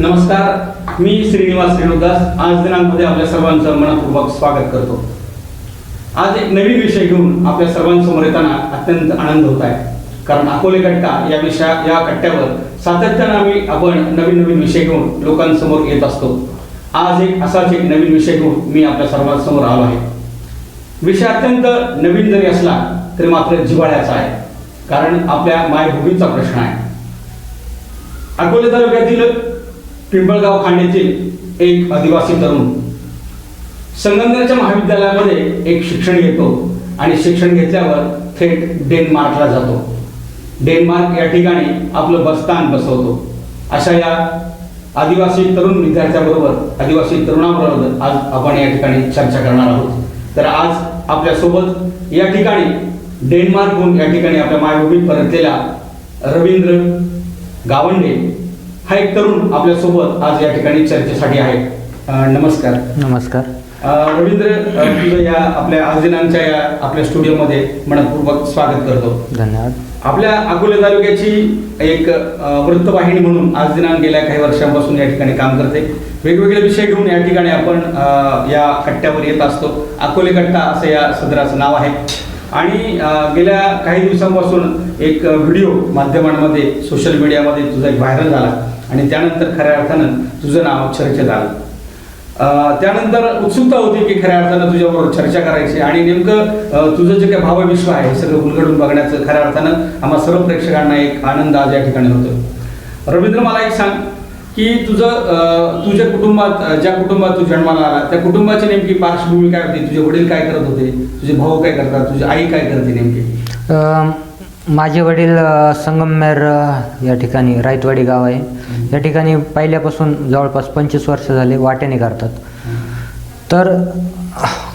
नमस्कार मी श्रीनिवास रेणुदास. आज दिनांकमध्ये आपल्या सर्वांचं मनपूर्वक स्वागत करतो. आज एक नवीन विषय घेऊन आपल्या सर्वांसमोर येताना अत्यंत आनंद होत आहे. कारण अकोले कट्टा या विषया या कट्ट्यावर सातत्यानं आम्ही आपण नवीन नवीन विषय घेऊन लोकांसमोर येत असतो. आज एक असाच एक नवीन विषय घेऊन मी आपल्या सर्वांसमोर आलो आहे. विषय अत्यंत नवीन जरी असला तरी मात्र जिव्हाळ्याचा आहे. कारण आपल्या मायभूमीचा प्रश्न आहे. अकोले तालुक्यातील पिंपळगाव खांडेतील एक आदिवासी तरुण. संगमनेरच्या महाविद्यालयामध्ये एक शिक्षण घेतो आणि शिक्षण घेतल्यावर थेट डेन्मार्कला जातो. डेन्मार्क या ठिकाणी आपलं बस्तान बसवतो. अशा या आदिवासी तरुण विद्यार्थ्याबरोबर आदिवासी तरुणाबरोबर आज आपण या ठिकाणी चर्चा करणार आहोत. तर आज आपल्यासोबत या ठिकाणी डेन्मार्कहून या ठिकाणी आपल्या मायभूमीत परतलेला रवींद्र गावंडे हा एक तरुण आपल्यासोबत आज या ठिकाणी चर्चेसाठी आहे. अं, नमस्कार. नमस्कार. अं, रवींद्र अं, तुझं या आपल्या आज दिनांच्या या आपल्या स्टुडिओमध्ये मनपूर्वक स्वागत करतो. धन्यवाद. आपल्या अकोले तालुक्याची एक अं, वृत्तवाहिनी म्हणून आज दिनांक गेल्या काही वर्षांपासून या ठिकाणी काम करते. वेगवेगळे विषय घेऊन या ठिकाणी आपण अं, या कट्ट्यावर येत असतो. अकोले कट्टा असं या सदराचं नाव आहे. आणि अं, गेल्या काही दिवसांपासून एक व्हिडिओ माध्यमांमध्ये सोशल मीडियामध्ये तुझा एक व्हायरल झाला. आणि त्यानंतर खऱ्या अर्थानं तुझं नाव चर्चेत आलं. त्यानंतर उत्सुकता होती की खऱ्या अर्थानं तुझ्याबरोबर चर्चा करायची आणि नेमकं तुझं जे काही भावविश्व आहे सगळं उलगडून बघण्याचं खऱ्या अर्थानं आम्हा सर्व प्रेक्षकांना एक आनंद आज या ठिकाणी होतो रवींद्र मला एक सांग की तुझं तुझ्या कुटुंबात ज्या कुटुंबात तू जन्माला आला त्या कुटुंबाची नेमकी पार्श्वभूमी काय होती? तुझे वडील काय करत होते? तुझे भाऊ काय करतात? तुझी आई काय करते नेमकी? माझे वडील अ, संगमनेर अ, या ठिकाणी रायतवाडी गाव आहे. या ठिकाणी पहिल्यापासून जवळपास पंचवीस वर्ष झाले वाट्याने करतात. तर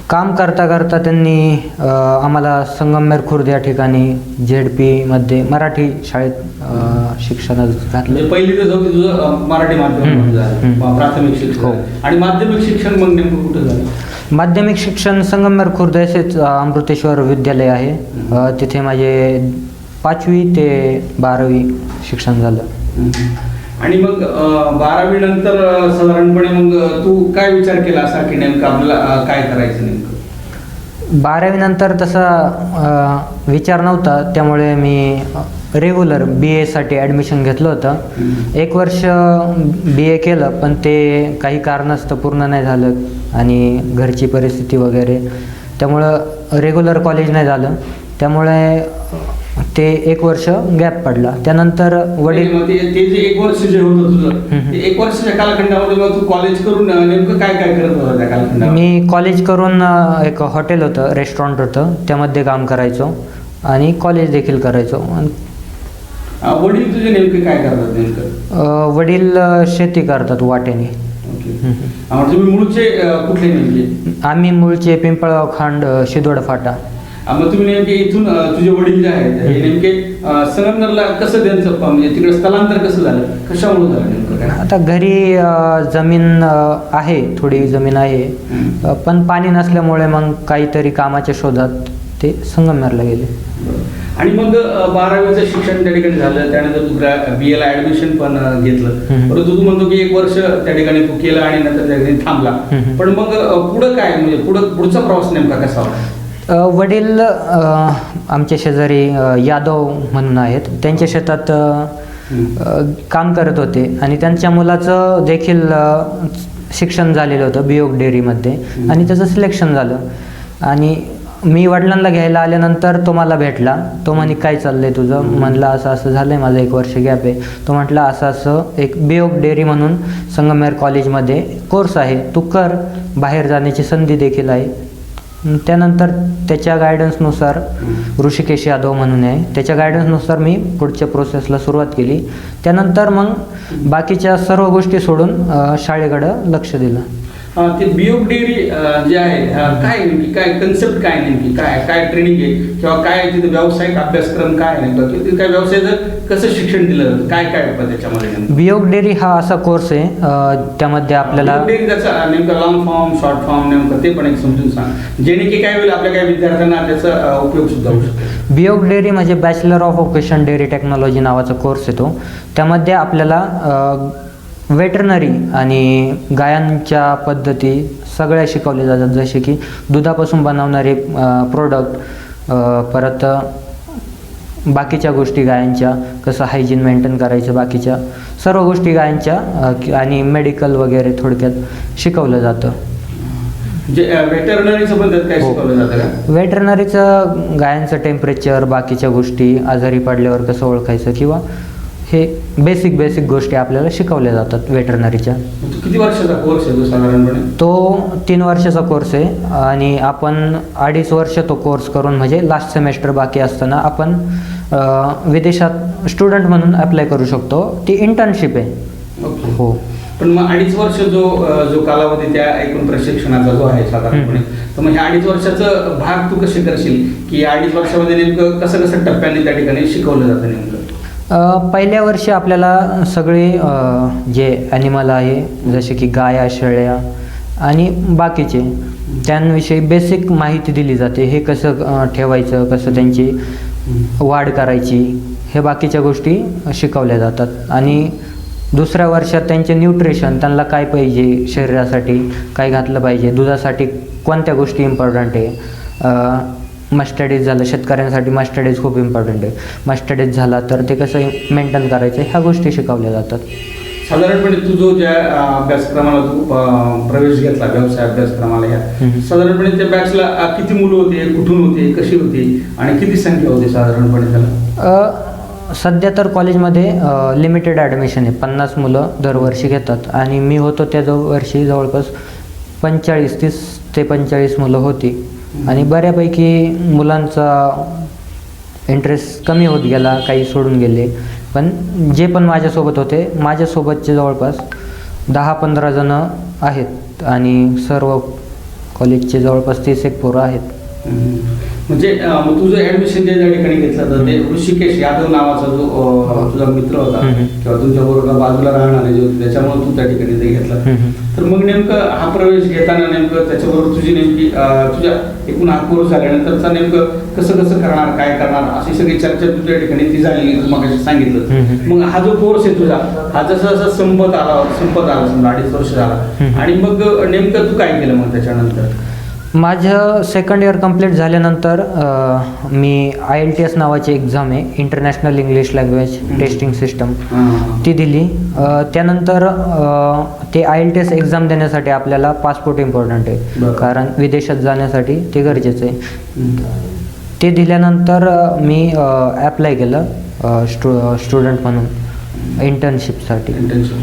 काम करता करता त्यांनी अ, आम्हाला संगमनेर खुर्द या ठिकाणी झेड पीमध्ये मराठी शाळेत अ, शिक्षणात घातले. म्हणजे पहिली ते चौथी तुझं अं, मराठी माध्यमातून हम्म, झालं. हम्म. प्राथमिक शिक्षण. हो. आणि माध्यमिक शिक्षण मग नेमकं कुठं झालं? माध्यमिक शिक्षण संगमनेर खुर्द येथेच अ, अमृतेश्वर विद्यालय आहे. अ, तिथे माझे पाचवी ते बारावी शिक्षण झालं. आणि मग बारावी नंतर साधारणपणे मग तू काय विचार केला असा की नेमकं आपल्याला काय करायचं नेमकं? बारावीनंतर तसा अ, विचार नव्हता. त्यामुळे मी रेग्युलर बी एसाठी ॲडमिशन घेतलं होतं. एक वर्ष बी ए केलं पण ते काही कारणास्तव पूर्ण नाही झालं आणि घरची परिस्थिती वगैरे. त्यामुळं रेग्युलर कॉलेज नाही झालं. त्यामुळे ते एक वर्ष गॅप पडला. त्यानंतर वडील मग ते ते जे एक वर्ष जे होतं तुझं. ते एक वर्षाच्या कालखंडामध्ये मग तू कॉलेज करून अं, नेमकं काय काय करत होता त्या कालखंडामध्ये? मी कॉलेज करून अ, एक हॉटेल होतं रेस्टॉरंट होतं. त्यामध्ये काम करायचो आणि कॉलेज देखील करायचो. अं, वडील तुझे नेमके काय करतात नेमकं? अ, वडील अ, शेती करतात वाटेने. ओके. हम्म. अं, तुम्ही मूळचे अं, कुठले नेमके? आम्ही मूळचे पिंपळगाव खांड अ, शिदोड फाटा मग तुम्ही नेमके इथून तुझे वडील जे आहेत हे नेमके संगमनेरला कसं त्यांचं म्हणजे तिकडे स्थलांतर कसं झालं? कशामुळे झालं नेमकं काय? आता घरी अ, जमीन अ, आहे थोडी जमीन आहे. अ, पण पाणी नसल्यामुळे मग काहीतरी कामाच्या शोधात ते संगमनेरला गेले. आणि मग अ, बारावीचं शिक्षण त्या ठिकाणी झालं त्यानंतर तू बी एला ऍडमिशन पण अ, घेतलं. हम्म. परंतु तू म्हणतो की एक वर्ष त्या ठिकाणी तू केलं आणि नंतर त्या ठिकाणी थांबला. हम्म. पण मग अ, पुढं काय म्हणजे पुढं पुढचा प्रवास नेमका कसा होता? वडील आमच्या शेजारी यादव म्हणून आहेत. त्यांच्या शेतात काम करत होते. आणि त्यांच्या मुलाचं देखील शिक्षण झालेलं होतं बियोग डेअरीमध्ये. आणि त्याचं सिलेक्शन झालं. आणि मी वडिलांना घ्यायला आल्यानंतर तो मला भेटला. तो म्हणे काय चाललंय तुझं? म्हणलं असं असं झालंय माझं एक वर्ष गॅप आहे. तो म्हटलं असं असं एक बियोग डेअरी म्हणून संगमेर कॉलेजमध्ये कोर्स आहे. तू कर. बाहेर जाण्याची संधी देखील आहे. त्यानंतर त्याच्या गायडन्सनुसार ऋषिकेश यादव म्हणून आहे. त्याच्या गायडन्सनुसार मी पुढच्या प्रोसेसला सुरुवात केली. त्यानंतर मग बाकीच्या सर्व गोष्टी सोडून शाळेकडं लक्ष दिलं. ते बियोग डेअरी जे आहे काय नेमकी? काय कन्सेप्ट काय नेमकी? काय काय ट्रेनिंग आहे? किंवा काय तिथे व्यावसायिक अभ्यासक्रम काय नेमका? तिथे काय व्यवसायाचं कसं शिक्षण दिलं जातं? काय काय होतं त्याच्यामध्ये? बियोग डेअरी हा असा कोर्स आहे. त्यामध्ये आपल्याला डेअरी त्याचा नेमकं लॉंग फॉर्म शॉर्ट फॉर्म नेमकं ते पण एक समजून सांग. जेणे की काय होईल आपल्या काही विद्यार्थ्यांना त्याचा उपयोग सुद्धा होऊ शकतो. बियोग डेअरी म्हणजे bachelor of occupation dairy technology नावाचा कोर्स येतो त्यामध्ये आपल्याला वेटरनरी आणि गायांच्या पद्धती सगळ्या शिकवल्या जातात. जसे की दुधापासून बनवणारे प्रोडक्ट परत बाकीच्या गोष्टी गायांच्या कसं हायजीन मेंटेन करायचं बाकीच्या सर्व गोष्टी गायांच्या आणि मेडिकल वगैरे थोडक्यात शिकवलं जातं. हो. वेटरनरीचं गायांचं टेम्परेचर बाकीच्या गोष्टी आजारी पडल्यावर कसं ओळखायचं किंवा हे बेसिक बेसिक गोष्टी आपल्याला शिकवल्या जातात वेटरनरीच्या तो किती वर्षाचा कोर्स आहे तो साधारणपणे? तो तीन वर्षाचा कोर्स आहे आणि आपण अडीच वर्ष तो कोर्स करून म्हणजे लास्ट सेमेस्टर बाकी असताना आपण अ, विदेशात स्टुडंट म्हणून अप्लाय करू शकतो. ती इंटर्नशिप आहे. ओके. हो. पण मग अडीच वर्ष जो अ, जो कालावधी त्या एकूण प्रशिक्षणाचा जो आहे साधारणपणे तर मग ह्या अडीच वर्षाचं भाग तू कसे करशील? की या अडीच वर्षामध्ये नेमकं कसं कसं टप्प्याने त्या ठिकाणी शिकवलं जातं नेमकं? पहिल्या वर्षी आपल्याला सगळे जे ॲनिमल आहे जसे की गाया शेळ्या आणि बाकीचे त्यांविषयी बेसिक माहिती दिली जाते. हे कसं ठेवायचं कसं त्यांची वाढ करायची हे बाकीच्या गोष्टी शिकवल्या जातात. आणि दुसऱ्या वर्षात त्यांचे न्यूट्रिशन त्यांना काय पाहिजे शरीरासाठी काय घातलं पाहिजे दुधासाठी कोणत्या गोष्टी इम्पॉर्टंट आहे मस्टडीज झालं शेतकऱ्यांसाठी मस्टडीज खूप इम्पॉर्टंट आहे. मस्टडीज झाला तर ते कसं मेंटेन करायचं ह्या गोष्टी शिकवल्या जातात. साधारणपणे तू जो ज्या अभ्यासक्रमाला तू प्रवेश घेतला व्यवसाय अभ्यासक्रमाला हम्म. साधारणपणे त्या बॅचला किती मुलं होते कुठून होते कशी होती आणि किती संख्या होती साधारणपणे त्याला? सध्या तर कॉलेजमध्ये लिमिटेड ॲडमिशन आहे. पन्नास मुलं दरवर्षी घेतात. आणि मी होतो त्या वर्षी जवळपास पंचेचाळीस तीस ते पंचेचाळीस मुलं होती. आणि बऱ्यापैकी मुलांचा इंटरेस्ट कमी होत गेला काही सोडून गेले. पण जे पण माझ्यासोबत होते माझ्यासोबतचे जवळपास दहा पंधरा जणं आहेत आणि सर्व कॉलेजचे जवळपास तीस एक पोरं आहेत. म्हणजे तुझं ऍडमिशन ज्या ठिकाणी घेतलं तर ते ऋषिकेश यादव नावाचा जो तुझा मित्र होता. किंवा तुमच्या बरोबर बाजूला राहणारे जे त्याच्यामुळे तू त्या ठिकाणी ते घेतलं. तर मग नेमकं हा प्रवेश घेताना नेमकं त्याच्याबरोबर तुझी नेमकी तुझ्या एकूण हा कोर्स झाल्यानंतरचा नेमकं कसं कसं करणार काय करणार अशी सगळी चर्चा तुझ्या ठिकाणी ती झाली मग सांगितलं. मग हा जो कोर्स आहे तुझा हा जसा जसा संपत आला संपत आला समजा अडीच वर्ष झाला. आणि मग नेमकं तू काय केलं मग त्याच्यानंतर माझं सेकंड इयर कंप्लीट झाल्यानंतर मी आय एल टी एस नावाची एक्झाम आहे international English language testing system. ती दिली त्यानंतर ते I L T S exam देण्यासाठी आपल्याला पासपोर्ट इम्पॉर्टंट आहे. कारण विदेशात जाण्यासाठी ते गरजेचं आहे. ते दिल्यानंतर मी ॲप्लाय केलं स्टु स्टुडंट म्हणून इंटर्नशिपसाठी इंटर्नशिप.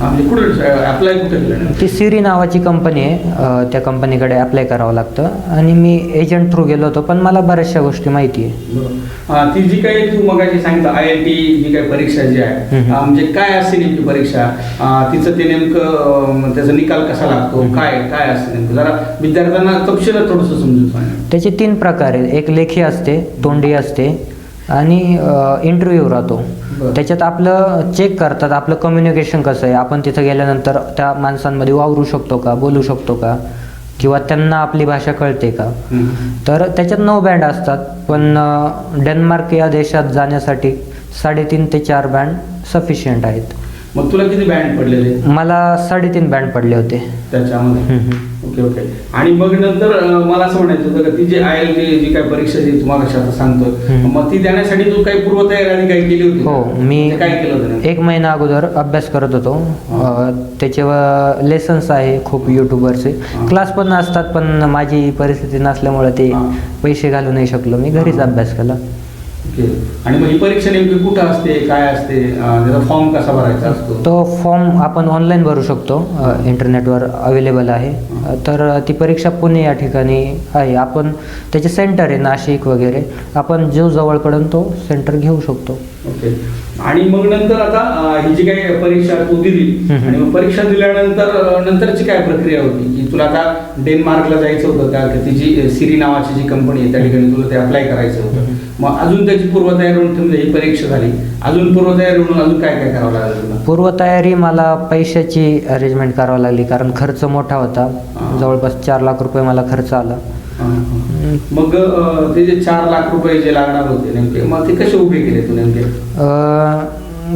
म्हणजे कुठे अप्लाय कुठे केलं? नेमकं? ती सिरी नावाची कंपनी आहे. अ, त्या कंपनीकडे अप्लाय करावं लागतं. आणि मी एजंट थ्रू गेलो होतो पण मला बऱ्याचशा गोष्टी माहिती आहे. ती जी काही तू मगाशी सांगितलं आय एल टी जी काही परीक्षा जी आहे हम्म. म्हणजे काय असते नेमकी परीक्षा? तिचं ते नेमकं अं, त्याचा निकाल कसा लागतो. काय काय असते नेमकं? जरा विद्यार्थ्यांना तपशील थोडंसं समजून सांग. त्याचे तीन प्रकार आहेत. एक लेखी असते तोंडी असते आणि इंटरव्ह्यू राहतो. त्याच्यात आपलं चेक करतात आपलं कम्युनिकेशन कसं आहे? आपण तिथं गेल्यानंतर त्या माणसांमध्ये वावरू शकतो का? बोलू शकतो का? किंवा त्यांना आपली भाषा कळते का? तर त्याच्यात नऊ बँड असतात. पण डेन्मार्क या देशात जाण्यासाठी साडेतीन ते चार बँड सफिशियंट आहेत. मग तुला किती बँड पडलेले? मला साडेतीन बँड पडले होते. त्याच्यामध्ये. ओके ओके आणि मग नंतर अं, मला असं म्हणायचं होतं का ती जी आय एल टी जी काही परीक्षा जी तुम्हाला आता सांगतोय हम्म. मग ती देण्यासाठी तू काही पूर्वतयारी आधी काही केली होती का? हो मी म्हणजे काय केलं होतं नेमकं? एक महिना अगोदर अभ्यास करत होतो हा. त्याच्यावर लेसन्स आहे खूप यूट्यूबरचे हा. क्लास पण असतात पण माझी परिस्थिती नसल्यामुळे ते हा. पैसे घालू नाही शकलो मी घरीच हा. अभ्यास केला आणि मग ही परीक्षा नेमकी कुठं असते काय असते त्याचा फॉर्म कसा भरायचा असतो? तो फॉर्म आपण ऑनलाईन भरू शकतो इंटरनेटवर अवेलेबल आहे. तर ती परीक्षा पुणे या ठिकाणी आहे. आपण त्याचे सेंटर आहे नाशिक वगैरे. आपण जो जवळ पडेल तो सेंटर घेऊ शकतो. ओके. आणि मग नंतर आता ही जी काही परीक्षा तू दिली. आणि मग परीक्षा दिल्यानंतर नंतरची काय प्रक्रिया होती? की तुला आता डेन्मार्कला जायचं होतं का? तिची सिरी नावाची जी कंपनी आहे त्या ठिकाणी तुला ते अप्लाय करायचं होतं. मग अजून त्याची पूर्वतयारी होऊन समजा ही परीक्षा झाली अजून पूर्वतयारी म्हणून अजून काय काय करावं लागलं तुला पूर्वतयारी मला पैशाची अरेंजमेंट करावी लागली कारण खर्च मोठा होता. जवळपास चार लाख रुपये मला खर्च आला. मग ते जे चार लाख रुपये जे लागणार होते नेमके मग ते कसे उभे केले तू नेमके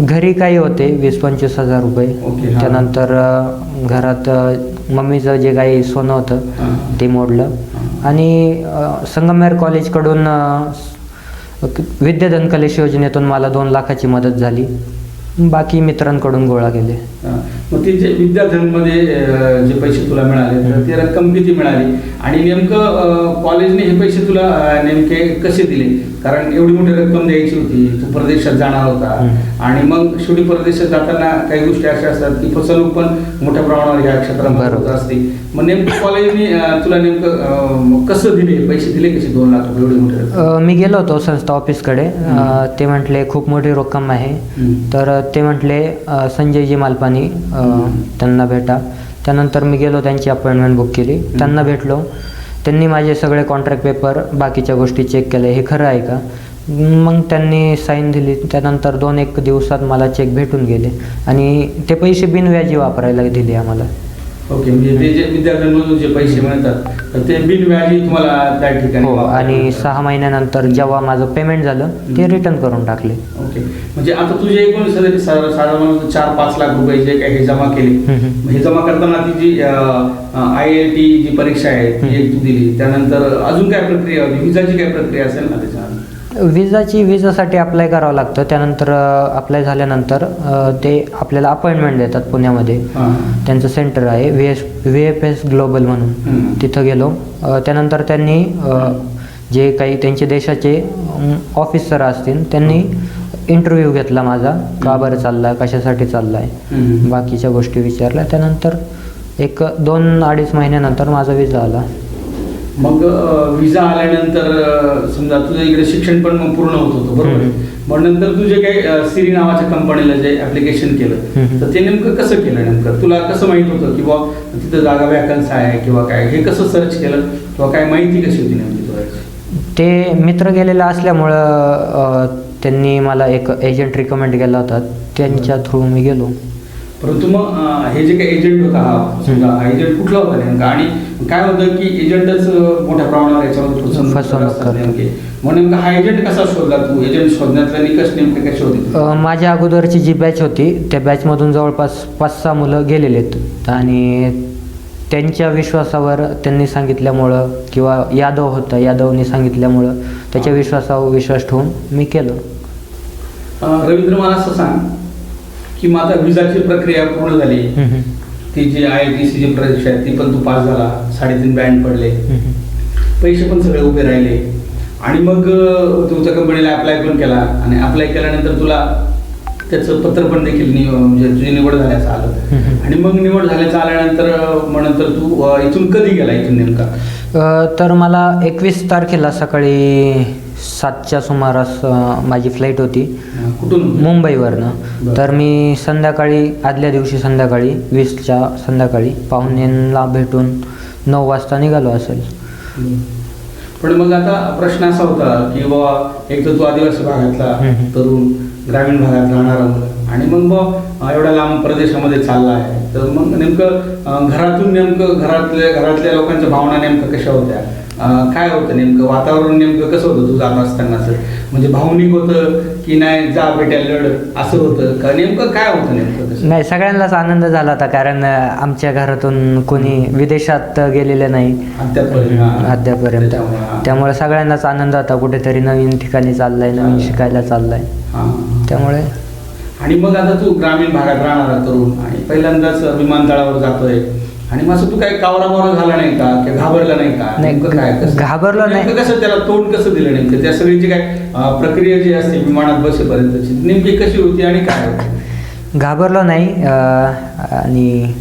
घरी काही होते वीस पंचवीस हजार रुपये. त्यानंतर घरात मम्मीचं जे काही सोनं होतं. ते मोडलं. आणि संगमेर कॉलेजकडून विद्या स- कलेश योजनेतून मला दोन लाखाची मदत झाली. बाकी मित्रांकडून गोळा केले. मग ते जे विद्यार्थ्यांमध्ये जे पैसे तुला मिळाले तर ते रक्कम किती मिळाली? आणि नेमकं कॉलेजने हे पैसे तुला नेमके कसे दिले? कारण एवढी मोठी रक्कम द्यायची होती तू परदेशात जाणार होता. आणि मग शेवटी परदेशात जाताना काही गोष्टी अशा असतात की फसवणूक पण मोठ्या प्रमाणावर या क्षेत्रामध्ये होत. असते. मग नेमकं कॉलेजने तुला नेमकं कसं दिले? पैसे दिले कसे दोन लाख रुपये एवढी मोठी मी गेलो होतो संस्था ऑफिसकडे. ते म्हटले खूप मोठी रक्कम आहे. तर ते म्हटले संजयजी मालपानी त्यांना भेटा. त्यानंतर मी गेलो त्यांची अपॉइंटमेंट बुक केली. त्यांना भेटलो. त्यांनी माझे सगळे कॉन्ट्रॅक्ट पेपर बाकीच्या गोष्टी चेक केल्या हे खरं आहे का? मग त्यांनी साईन दिली. त्यानंतर दोन एक दिवसात मला चेक भेटून गेले. आणि ते पैसे बिनव्याजी वापरायला दिले आम्हाला. ओके म्हणजे ते जे विद्यार्थ्यांमधून जे पैसे मिळतात तर ते बिनव्याजी तुम्हाला त्या ठिकाणी हो आणि. सहा महिन्यानंतर जेव्हा माझं पेमेंट झालं ते रिटर्न करून टाकले. ओके म्हणजे आता तुझे एकूण सगळे सा- साधारण चार पाच लाख रुपये जे काही हे जमा केले हम्म. हे जमा करताना ती G I I T G परीक्षा आहे ती एक तू दिली. त्यानंतर अजून काय प्रक्रिया होती विजाची काय प्रक्रिया असेल ना त्याच्या विजाची विजासाठी अप्लाय करावं लागतं. त्यानंतर अप्लाय झाल्यानंतर ते आपल्याला अपॉइंटमेंट देतात पुण्यामध्ये. त्यांचं सेंटर आहे V S V F S global म्हणून. तिथं गेलो. त्यानंतर त्यांनी जे काही त्यांचे देशाचे ऑफिसर असतील त्यांनी इंटरव्ह्यू घेतला माझा. का बरं चालला कशासाठी चालला आहे. बाकीच्या गोष्टी विचारल्या. त्यानंतर एक दोन अडीच महिन्यानंतर माझा विजा आला. मग विजा आल्यानंतर समजा तुझं इकडे शिक्षण पण मग पूर्ण होत होतं बरोबर. मग नंतर तू जे काही सिरी नावाच्या कंपनीला जे ऍप्लिकेशन केलं. तर ते नेमकं कसं केलं नेमकं? तुला कसं माहीत होतं की बुवा तिथं जागा वॅकन्स आहे किंवा काय? हे कसं सर्च केलं? किंवा काय माहिती कशी होती नेमकी तुला ते मित्र गेलेला असल्यामुळं त्यांनी मला एक एजंट रिकमेंड केला होता. त्यांच्या थ्रू मी गेलो. परंतु मग हे जे काही एजंट होता हा समजा हा एजंट कुठला होता नेमका? आणि काय होतं की एजंटच मोठ्या प्रमाणावर याच्यामध्ये फसवणूक. नेमके. मग नेमका हा एजंट कसा शोधला तू? एजंट शोधण्यातले निकष नेमके कसे होते? माझ्या अगोदरची जी बॅच होती त्या बॅचमधून जवळपास पाच सहा मुलं गेलेले आहेत. आणि त्यांच्या विश्वासावर त्यांनी सांगितल्यामुळं किंवा यादव होता यादवनी सांगितल्यामुळं त्याच्या विश्वासावर विश्वास ठेवून मी केलं. रवींद्र मला असं सांग. की मग आता विजाची प्रक्रिया पूर्ण झाली. ती जी आय टी सी जी परीक्षा आहे ती पण तू पास झाला. साडेतीन बँड पडले. पैसे पण सगळे उभे राहिले. आणि मग तुमच्या कंपनीला अप्लाय पण केला. आणि अप्लाय केल्यानंतर तुला त्याचं पत्र पण देखील म्हणजे तुझी निवड झाल्याचं आलं. आणि मग निवड झाल्याचं आल्यानंतर मग नंतर तू इथून कधी गेला? इथून नेमका? तर मला एकवीस तारखेला सकाळी सातच्या सुमारास अ, माझी फ्लाईट होती. कुठून मुंबईवरनं. तर मी संध्याकाळी आदल्या दिवशी संध्याकाळी वीसच्या संध्याकाळी पाहुण्यांना भेटून नऊ वाजता निघालो असेल. पण मग आता प्रश्न असा होता की बाबा एक तर तू आदिवासी भागातला हम्म. तरुण ग्रामीण भागात राहणारा आणि मग बा एवढ्या लांब प्रदेशामध्ये चालला आहे. तर मग नेमकं अं, घरातून नेमकं घरातल्या घरातल्या लोकांच्या भावना नेमकं कशा होत्या? काय होतं नेमकं? वातावरण नेमकं कसं होतं तू जात असतानाचं? म्हणजे भावनिक होतं की नाही जा बेट्या लढ असं होतं का? नेमकं काय होतं नेमकं नाही सगळ्यांनाच आनंद झाला होता कारण आमच्या घरातून कोणी विदेशात गेलेले नाही. अद्यापर्यंत. त्यामुळे सगळ्यांनाच आनंद होता कुठेतरी नवीन ठिकाणी चाललाय नवीन शिकायला चाललाय. हा. त्यामुळे आणि मग आता तू ग्रामीण भागात राहणारा तरुण आणि पहिल्यांदाच विमानतळावर जातोय. आणि मग असं तू काय कावराबावरा झाला नाही का किंवा घाबरला नाही का नाही, नेमकं काय कसं? घाबरलो नाही. नेमकं कसं त्याला तोंड कसं दिलं नेमकं त्या सगळीची काय अं, प्रक्रिया जी असते विमानात बसेपर्यंतची नेमकी कशी होती आणि काय होती घाबरलो नाही अ, आणि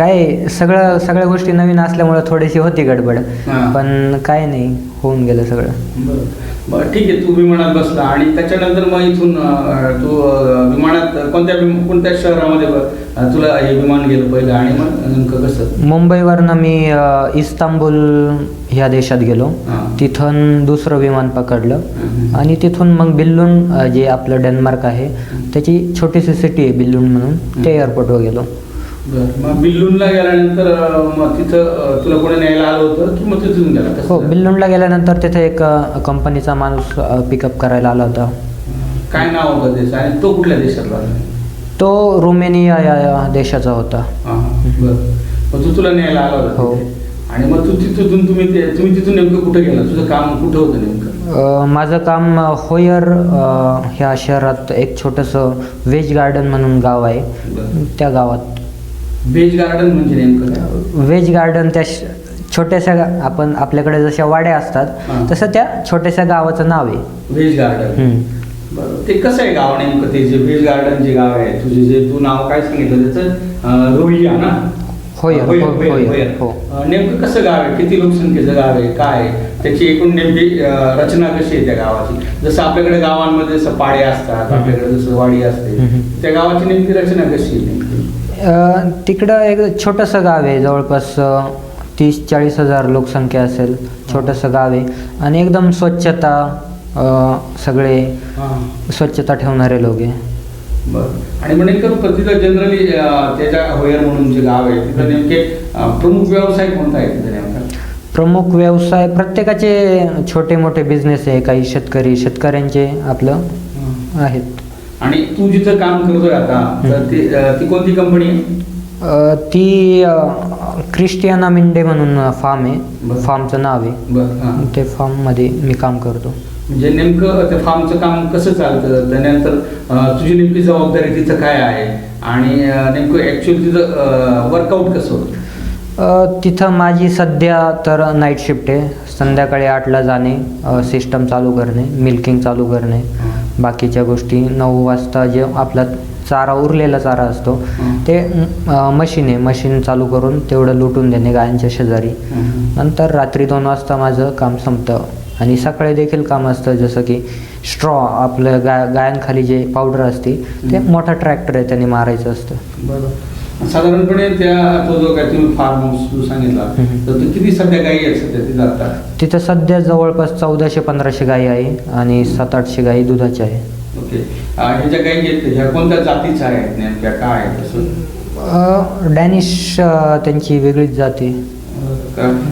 काय सगळं सगळ्या गोष्टी नवीन असल्यामुळे थोडीशी होती गडबड. हा. पण काय नाही होऊन गेलं सगळं. बरं. बरं ठीक आहे तू विमानात बसला आणि त्याच्यानंतर मग इथून अं, तू अं, विमानात कोणत्या विम- कोणत्या शहरामध्ये अं, तुला हे विमान गेलं पहिलं आणि मग नेमकं कसं? मुंबईवरनं मी अ, इस्तांबूल ह्या देशात गेलो. हा. तिथून दुसरं विमान पकडलं. हम्म. आणि तिथून मग बिल्लून अ, जे आपलं डेन्मार्क आहे त्याची छोटीशी सिटी आहे बिल्लून म्हणून ते एअरपोर्टवर गेलो. बरं. मग बिल्लूनला गेल्यानंतर अं, मग तिथं अं, तुला कोणी न्यायला आलं होतं? की मग तिथून गेला? कसं हो झालं? बिल्लूनला गेल्यानंतर तिथे एक अ, कंपनीचा माणूस पिकअप करायला आला होता. काय नाव होतं त्याचं आणि तो कुठल्या देशातला तो रुमेनिया या देशाचा होता. हा, हा, बरं. मग तू तुला न्यायला आला होता हो. तिथे. आणि मग तू तिथून तुम्ही ते- तुम्ही तिथून नेमकं कुठं गेला? तुझं काम कुठं होतं नेमकं? अ, माझं काम अ, होयर अ, ह्या शहरात एक छोटंसं वेज गार्डन म्हणून गाव आहे. बरं. त्या गावात व्हेज गार्डन म्हणजे नेमकं काय वेज गार्डन त्या श- छोट्याशा गा- आपण आपल्याकडे जशा वाड्या हां. असतात तसं त्या छोट्याशा गावाचं नाव आहे व्हेज गार्डन हम्म. ते कसं आहे गाव नेमकं ते जे व्हेज गार्डन जे गाव आहे तुझे जे तू नाव काय सांगितलं त्याचं अं, रोहिया ना होयर, होयर, हो-. हो. अं, नेमकं कसं गाव आहे किती लोकसंख्येचं गाव आहे काय आहे? त्याची एकूण नेमकी अं, रचना कशी आहे त्या गावाची जसं आपल्याकडे गावांमध्ये जसं पाडे असतात. आपल्याकडे जसं वाडी असते हम्म. त्या गावाची नेमकी रचना कशी आहे तिकडं एक छोटंसं गाव आहे जवळपास तीस चाळीस हजार लोकसंख्या असेल छोटंसं गाव आहे. आणि एकदम स्वच्छता सगळे स्वच्छता ठेवणारे लोक आहे. बरं. आणि मग नेमकं तिथं जनरली त्याच्या होयर म्हणून जे गाव आहे तिथं नेमके प्रमुख व्यवसाय कोणता आहे तिथं नेमका? प्रमुख व्यवसाय प्रत्येकाचे छोटे मोठे बिझनेस आहे काही शेतकरी शेतकऱ्यांचे आपलं. आहेत. आणि तू जिथं काम करतोय आता तर ती कोणती कंपनी आहे? अ, ती अ, क्रिस्टियाना मिंडे म्हणून फार्म आहे. बरं. फार्मचं नाव आहे. बरं हां. ते फार्ममध्ये मी काम करतो. म्हणजे नेमकं त्या फार्मचं काम कसं चालतं? त्यानंतर अं, तुझी नेमकी जबाबदारी तिथं काय आहे? आणि अं, नेमकं ॲक्च्युअली तिथं वर्कआउट कसं होतं? अ, तिथं माझी सध्या तर नाईट शिफ्ट आहे. संध्याकाळी आठला जाणे सिस्टम चालू करणे मिल्किंग चालू करणे. बाकीच्या गोष्टी नऊ वाजता जे आपला चारा उरलेला चारा असतो. ते मशीन आहे. मशीन चालू करून तेवढं लुटून देणे गायांच्या शेजारी. नंतर रात्री दोन वाजता माझं काम संपतं. आणि सकाळी देखील काम असतं जसं की स्ट्रॉ आपलं गा गायांखाली जे पावडर असते ते. मोठा ट्रॅक्टर आहे त्याने मारायचं असतं. बरं साधारणपणे त्या तो जो काय तुम्ही फार्म हाऊस तू सांगितला. तर ते किती सध्या गायी आहेत सध्या तिथं आता? तिथं सध्या जवळपास चौदाशे पंधराशे गायी आहे आणि सात आठशे गायी दुधाच्या आहे ओके. अं, ह्या ज्या गायी आहेत ह्या कोणत्या जातीच्या आहेत नेमक्या? काय आहेत तसं अ, डॅनिश अ, त्यांची वेगळीच जाते.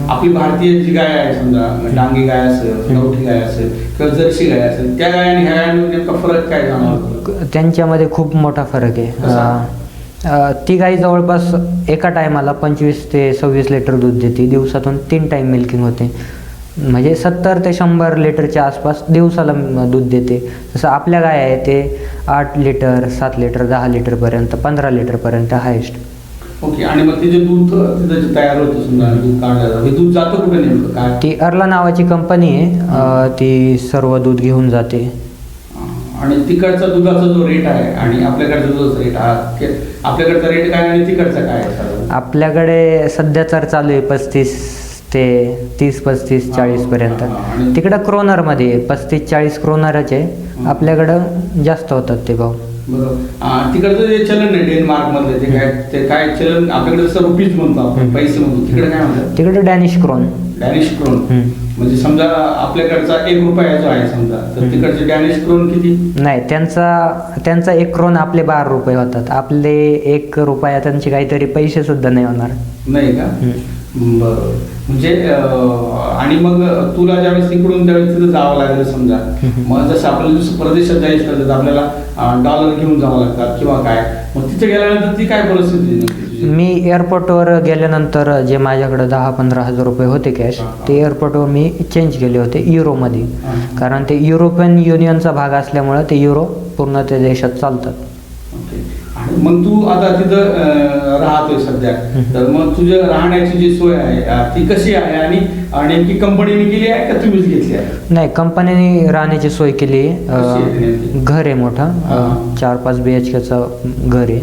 आपली भारतीय जी गाय आहे समजा डांगी गाय असेल गावठी गाय असेल किंवा जर्सी गाय असेल त्या गाय आणि ह्या गायांमध्ये नेमका फरक काय जाणवतो? त्यांच्यामध्ये खूप मोठा फरक आहे. कसा? अ, अ, ती गाई जवळपास एका टायमाला पंचवीस ते सव्वीस लिटर दूध देते. दिवसातून तीन टाईम मिल्किंग होते. म्हणजे सत्तर ते शंभर लिटरच्या आसपास दिवसाला दूध देते. जसं आपल्या गाय आहे ते आठ लिटर सात लिटर दहा लिटरपर्यंत पंधरा लिटरपर्यंत हायेस्ट ओके आणि मग ते जे दूध जे तयार होतं समजा दूध काढलं हे दूध जातं कुठे नेमकं? काय? ती अर्ला नावाची कंपनी आहे. ती सर्व दूध घेऊन जाते. आणि तिकडचा दुधाचा जो रेट आहे आणि आपल्याकडचा दुधाचा रेट आपल्याकडचा रेट काय आणि तिकडचा काय आहे? आपल्याकडे सध्या तर चालू आहे पस्तीस ते तीस पस्तीस चाळीस पर्यंत. तिकडं क्रोनरमध्ये पस्तीस चाळीस क्रोनरच आहे. आपल्याकडं जास्त होतात ते बरोबर. अं, तिकडचं जे चलन आहे डेन्मार्क मधले ते काय ते काय चलन? आपल्याकडे जसं रुपीज म्हणतो आपण. पैसे म्हणतो. तिकडे काय म्हणतात? तिकडं डॅनिश क्रोन. Danish crown. म्हणजे समजा आपल्याकडचा एक रुपया जो आहे समजा तर. तिकडचे डॅनिश क्रोन किती नाही त्यांचा त्यांचा एक क्रोन आपले बारा रुपये होतात आपले एक रुपया त्यांचे काहीतरी पैसे सुद्धा नाही होणार नाही का. बरोबर म्हणजे आणि मग तुला ज्यावेळेस तिकडून त्यावेळेस तिथं जावं लागेल समजा. मग जसं आपल्याला दुसऱ्या प्रदेशात जायचं तर आपल्याला डॉलर घेऊन जावं लागतात किंवा काय मग तिथे गेल्यानंतर ती काय परिस्थिती? मी एअरपोर्टवर गेल्यानंतर जे माझ्याकडे दहा पंधरा हजार रुपये होते कॅश. ते एअरपोर्टवर मी चेंज केले होते युरोमध्ये. कारण ते युरोपियन युनियनचा भाग असल्यामुळे ते युरो पूर्ण त्या देशात चालतात मग तू आता तिथं राहतोय सध्या. तर मग तुझ्या राहण्याची जी सोय आहे ती कशी आहे? आणि नेमकी कंपनीने केली आहे का तुम्हीच घेतली आहे? नाही कंपनीने राहण्याची सोय केली घर आहे मोठं. चार पाच बी एच केचं घर आहे.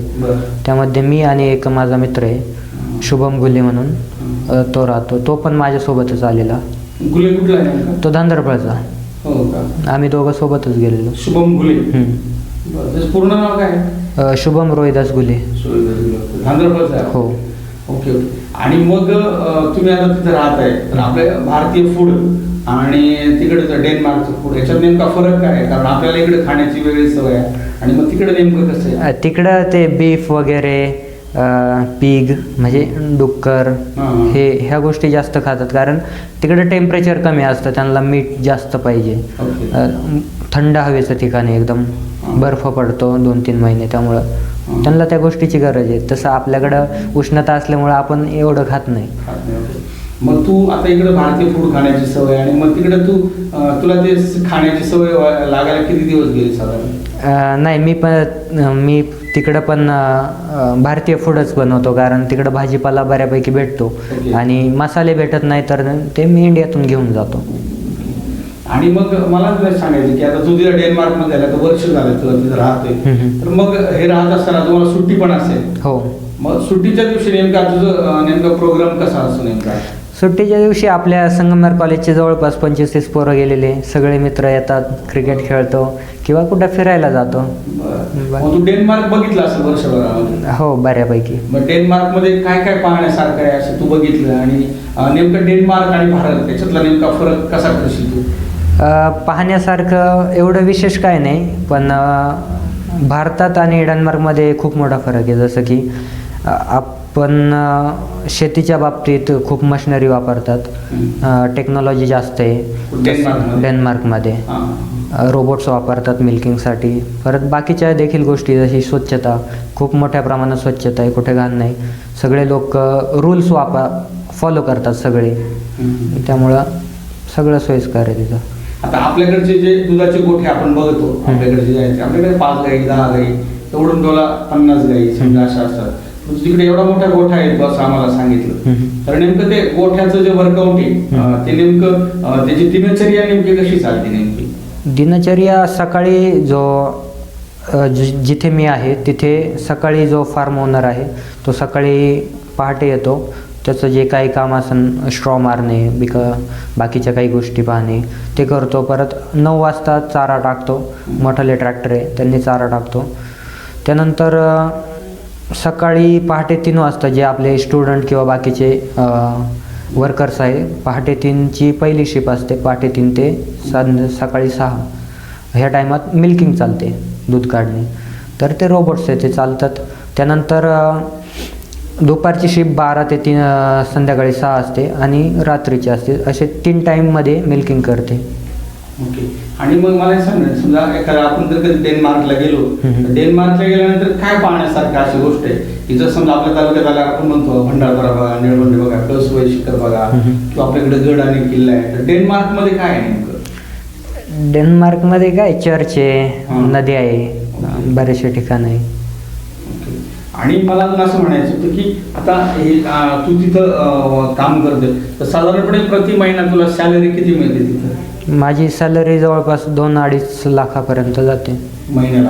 त्यामध्ये मी आणि एक माझा मित्र आहे. शुभम गुले म्हणून. तो राहतो. तो पण माझ्यासोबतच आलेला. गुले कुठला तो धांदरफळचा हो का? आम्ही दोघं सोबतच गेलेलो. शुभम गुले. बरं त्याचं पूर्ण नाव काय? आहे? अं, शुभम रोहिदास गुले आहे हो. Okay okay. आणि मग अं, तुम्ही आता तिथे राहताय. तर आपल्या भारतीय फूड आणि तिकडचं डेन्मार्कचं फूड याच्यात नेमका फरक काय आहे? कारण आपल्याला इकडे खाण्याची वेगळी सवय आहे. आणि मग तिकडे नेमकं कसं आहे? अं, तिकडं ते बीफ वगैरे पीग म्हणजे डुक्कर हां, ह्या गोष्टी जास्त खातात. कारण तिकडे टेम्परेचर कमी असतं त्यांना मीठ जास्त पाहिजे. ओके. अ, थंड हवेचं ठिकाण आहे एकदम. बर्फ पडतो दोन तीन महिने त्यामुळं. त्यांना त्या गोष्टीची गरज आहे तसं आपल्याकडं उष्णता असल्यामुळं आपण एवढं खात नाही. मग तू आता इकडे भारतीय फूड खाण्याची सवय आणि मग तिकडे तू तुला ते खाण्याची सवय लागायला किती दिवस गेले साधारण नाही मी पण मी तिकडं पण भारतीय फूडच बनवतो कारण तिकडं भाजीपाला बऱ्यापैकी भेटतो. आणि मसाले भेटत नाही तर ते मी इंडियातून घेऊन जातो आणि मग मला तुला सांगायचं की आता तू तिला डेन्मार्कमध्ये आला तर वर्ष झालं तुला तिथं राहतोय. तर मग हे राहत असताना तुम्हाला सुट्टी पण असेल. हो. मग सुट्टीच्या दिवशी नेमका तुझं नेमका प्रोग्राम कसा असतो नेमका? सुट्टीच्या दिवशी आपल्या संगमेर कॉलेजचे जवळपास पंचवीस तीस पोरं गेलेले. सगळे मित्र येतात क्रिकेट खेळतो किंवा कुठं फिरायला जातो. मग तू डेन्मार्क बघितलं असेल वर्षभरामध्ये? हो बऱ्यापैकी. मग डेन्मार्कमध्ये काय काय पाहण्यासारखं आहे असं तू बघितलं आणि अं, नेमकं डेन्मार्क आणि भारत त्याच्यातला नेमका फरक कसा करशील तू पाहण्यासारखं एवढं विशेष काय नाही पण भारतात आणि डेन्मार्कमध्ये खूप मोठा फरक आहे. जसं की आपण शेतीच्या बाबतीत खूप मशिनरी वापरतात. टेक्नॉलॉजी जास्त आहे. डेन्मार्कमध्ये? रोबोट्स वापरतात मिल्किंगसाठी. परत बाकीच्या देखील गोष्टी जशी स्वच्छता खूप मोठ्या प्रमाणात स्वच्छता आहे कुठे घाण नाही. सगळे लोक रूल्स वापर फॉलो करतात सगळे. त्यामुळं सगळं सोयीस्कर आहे तिथं. आता आपल्याकडचे जे दुधाचे गोठे आपण बघतो आपल्याकडे जे आहेत आपल्याकडे पाच गाई दहा गाई एवढून तुला पन्नास गाई समजा अशा असतात. तिकडे एवढा मोठा गोठा आहे तो असं आम्हाला सांगितलं. तर नेमकं ते गोठ्याचं जे वर्कआउट आहे ते नेमकं त्याची दिनचर्या नेमकी कशी चालते नेमकी? दिनचर्या सकाळी जि- जिथे मी आहे तिथे सकाळी जो फार्म ओनर आहे तो सकाळी पहाटे येतो. त्याचं जे काही काम असेल स्ट्रॉ मारणे बिक बाकीच्या काही गोष्टी पाहणे ते करतो. परत नऊ वाजता चारा टाकतो. मठले ट्रॅक्टर आहे त्यांनी चारा टाकतो. त्यानंतर सकाळी पहाटे तीन वाजता जे आपले स्टुडंट किंवा बाकीचे वर्कर्स आहे पहाटे तीनची पहिली शिप असते. पहाटे तीन ते संध्या सकाळी सहा. ह्या टायमात मिल्किंग चालते दूध काढणे. तर ते रोबोट्स आहे ते चालतात. त्यानंतर दुपारची शिप बारा ते तीन संध्याकाळी सहा असते आणि रात्रीची असते असे तीन टाईममध्ये मिल्किंग करते ओके आणि मग मला सांग ना, समजा एखादा आपण जर कधी डेन्मार्कला गेलो. तर डेन्मार्कला गेल्यानंतर काय पाहण्यासारखं अशी गोष्ट आहे की जर समजा आपल्या तालुक्यात आला आपण म्हणतो भंडारदरा बघा निळवंडे बघा कळसुबाई शिखर बघा. किंवा आपल्याकडे गड आणि किल्ला आहे तर डेन्मार्कमध्ये काय आहे नेमकं डेन्मार्कमध्ये काय चर्च आहे. नदी आहे बरेचसे ठिकाण आहे. आणि मला असं म्हणायचं होतं की आता हे तू तिथं काम करते तर साधारणपणे प्रति महिना तुला सॅलरी किती मिळते तिथं? माझी सॅलरी जवळपास दोन अडीच लाखापर्यंत जाते. महिन्याला.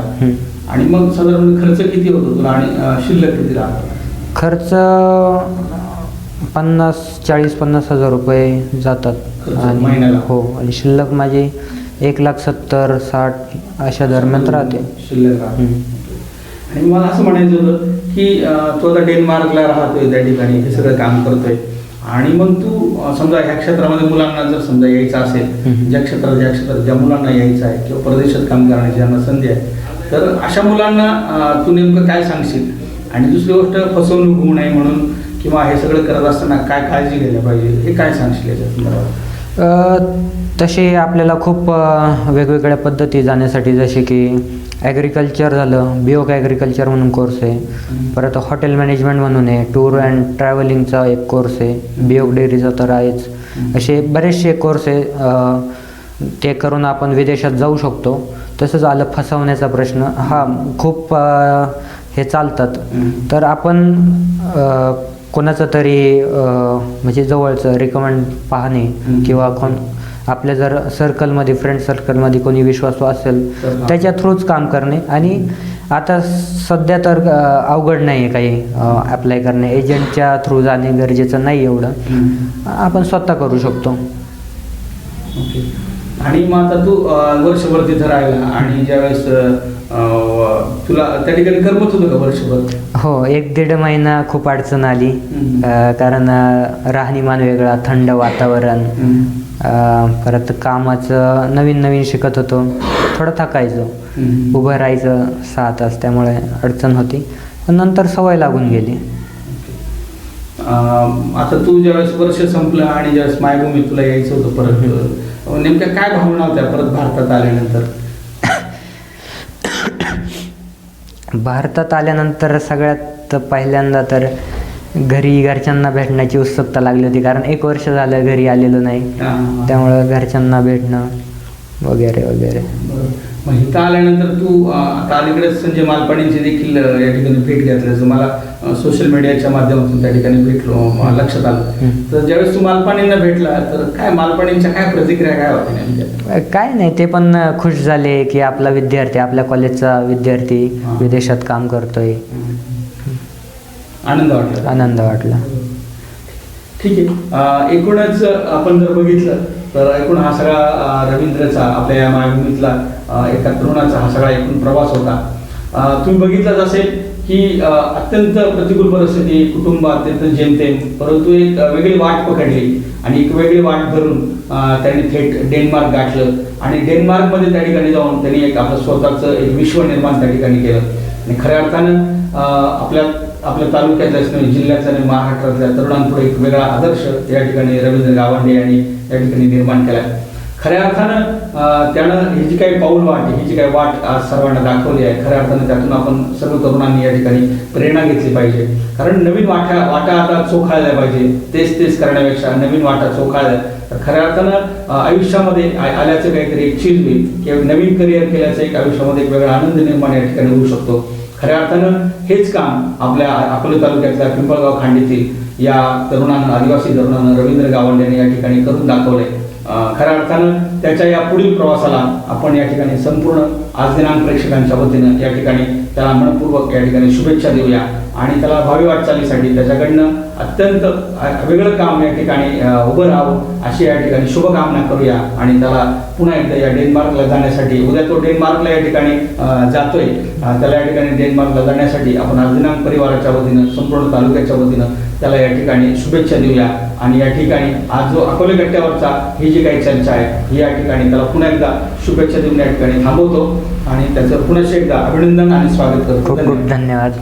आणि मग साधारण खर्च किती होतो तुला आणि शिल्लक किती राहतो? खर्च पन्नास चाळीस पन्नास हजार रुपये जातात. महिन्याला? हो आणि शिल्लक माझी एक लाख सत्तर साठ अशा दरम्यान राहते. शिल्लक. आणि मला असं म्हणायचं होतं की तू आता डेन्मार्कला राहतोय त्या ठिकाणी हे सगळं काम करतोय. आणि मग तू समजा ह्या क्षेत्रामध्ये मुलांना जर समजा यायचं असेल. ज्या क्षेत्रात ज्या क्षेत्रात ज्या मुलांना यायचं आहे किंवा परदेशात काम करण्याची ज्यांना संधी आहे तर अशा मुलांना तू नेमकं काय सांगशील? आणि दुसरी गोष्ट फसवणूक होऊ नये म्हणून किंवा हे सगळं करत असताना काय काळजी घ्यायला पाहिजे हे काय सांगशील याच्या संदर्भात? तसे आपल्याला खूप वेगवेगळ्या पद्धती जाण्यासाठी जसे की ॲग्रिकल्चर झालं बिओक ॲग्रिकल्चर म्हणून कोर्स आहे. परत हॉटेल मॅनेजमेंट म्हणून आहे टूर अँड ट्रॅव्हलिंगचा एक कोर्स आहे बिओक डेअरीचा तर आहेच. असे बरेचसे कोर्स आहे ते करून आपण विदेशात जाऊ शकतो. तसंच आलं फसवण्याचा प्रश्न. हा खूप हे चालतात. तर आपण कोणाचं तरी म्हणजे जवळचं रिकमेंड पाहणे किंवा कोण आपल्या जर सर्कलमध्ये फ्रेंड सर्कलमध्ये कोणी विश्वासू असेल. त्याच्या थ्रूच काम करणे आणि आता सध्या तर अवघड नाही आहे काही अप्लाय करणे. एजंटच्या थ्रू जाणे गरजेचं नाही एवढं. आपण स्वतः करू शकतो. आणि मग आता तू वर्षभर तिथं राहिला आणि ज्यावेळेस तुला त्या ठिकाणी करमत होतं का वर्षभर? हो एक दीड महिना खूप अडचण आली. कारण राहणीमान वेगळा थंड वातावरण. परत कामाचं नवीन नवीन शिकत होतो. थोडं थकायचो. उभं राहायचं सहा तास त्यामुळे अडचण होती. पण नंतर सवय लागून गेली. अं, आता तू ज्यावेळेस वर्ष संपलं आणि ज्यावेळेस मायभूमी तुला यायचं होतं परत नेमक्या काय भावना होत्या परत भारतात आल्यानंतर? भारतात आल्यानंतर सगळ्यात पहिल्यांदा तर घरी घरच्यांना भेटण्याची उत्सुकता लागली होती कारण एक वर्ष झालं घरी आलेलो नाही. त्यामुळं घरच्यांना भेटणं वगैरे वगैरे. मग इथं आल्यानंतर तू आता अलीकडेच संजय मालपाणींची देखील या ठिकाणी भेट घेतल्याचं मला सोशल मीडियाच्या माध्यमातून त्या ठिकाणी भेटलो लक्षात आलं. तर ज्यावेळेस तू मालपाणींना भेटला तर काय मालपाणींच्या काय प्रतिक्रिया काय होत्या काय नाही ते पण खुश झाले की आपला विद्यार्थी आपल्या कॉलेजचा विद्यार्थी. विदेशात काम करतोय. आनंद वाटला. आनंद वाटला. ठीक आहे. एकूणच आपण जर बघितलं तर एकूण हा सगळा रवींद्रचा आपल्या या मायभूमीतला एका तरुणाचा हा सगळा एकूण प्रवास होता. तुम्ही बघितलंच असेल की अत्यंत प्रतिकूल परिस्थिती कुटुंब अत्यंत जेमतेम परंतु एक वेगळी वाट पकडली आणि एक वेगळी वाट धरून त्यांनी थेट डेन्मार्क गाठलं आणि डेन्मार्कमध्ये त्या ठिकाणी जाऊन त्यांनी एक आपलं स्वतःचं एक विश्व निर्माण त्या ठिकाणी केलं. आणि खऱ्या अर्थानं अं, आपल्या आपल्या तालुक्यातल्याच नाही जिल्ह्यातल्या आणि महाराष्ट्रातल्या तरुणांपुढे एक वेगळा आदर्श या ठिकाणी रवींद्र गावंडे यांनी या ठिकाणी निर्माण केला. खऱ्या अर्थानं त्यानं ही जी काही पाऊल वाट ही जी काही वाट आज सर्वांना दाखवली आहे. खऱ्या अर्थानं त्यातून आपण सर्व तरुणांनी या ठिकाणी प्रेरणा घेतली पाहिजे. कारण नवीन वाटा वाटा आता चोखाळल्या पाहिजे. तेच तेच करण्यापेक्षा नवीन वाटा चोखाळल्या. तर खऱ्या अर्थानं आयुष्यामध्ये आल्याचं काहीतरी एक चीज होईल. किंवा नवीन करिअर केल्याचं एक आयुष्यामध्ये एक वेगळा आनंद निर्माण या ठिकाणी होऊ शकतो. खऱ्या अर्थानं हेच काम आपल्या अकोले तालुक्यातल्या पिंपळगाव खांडीतील या तरुणांना आदिवासी तरुणानं रवींद्र गावंड्याने यांनी या ठिकाणी करून दाखवले खऱ्या अर्थानं त्याच्या या पुढील प्रवासाला आपण या ठिकाणी संपूर्ण आज दिनांक प्रेक्षकांच्या वतीनं या ठिकाणी त्याला मनपूर्वक या ठिकाणी शुभेच्छा देऊया. आणि त्याला भावी वाटचालीसाठी त्याच्याकडनं अत्यंत वेगळं काम या ठिकाणी उभं राहावं अशी या ठिकाणी शुभकामना करूया. आणि त्याला पुन्हा एकदा या डेन्मार्कला जाण्यासाठी उद्या तो डेन्मार्कला या ठिकाणी जातोय. त्याला या ठिकाणी डेन्मार्कला जाण्यासाठी आपण आज दिनांक परिवाराच्या वतीनं संपूर्ण तालुक्याच्या वतीनं त्याला या ठिकाणी शुभेच्छा देऊया. आणि या ठिकाणी आज जो अकोले गट्ट्यावरचा ही जी काही चर्चा आहे ही या ठिकाणी त्याला पुन्हा एकदा शुभेच्छा देऊन या ठिकाणी थांबवतो. आणि त्याचं पुन्हा एकदा अभिनंदन आणि स्वागत करतो. धन्यवाद.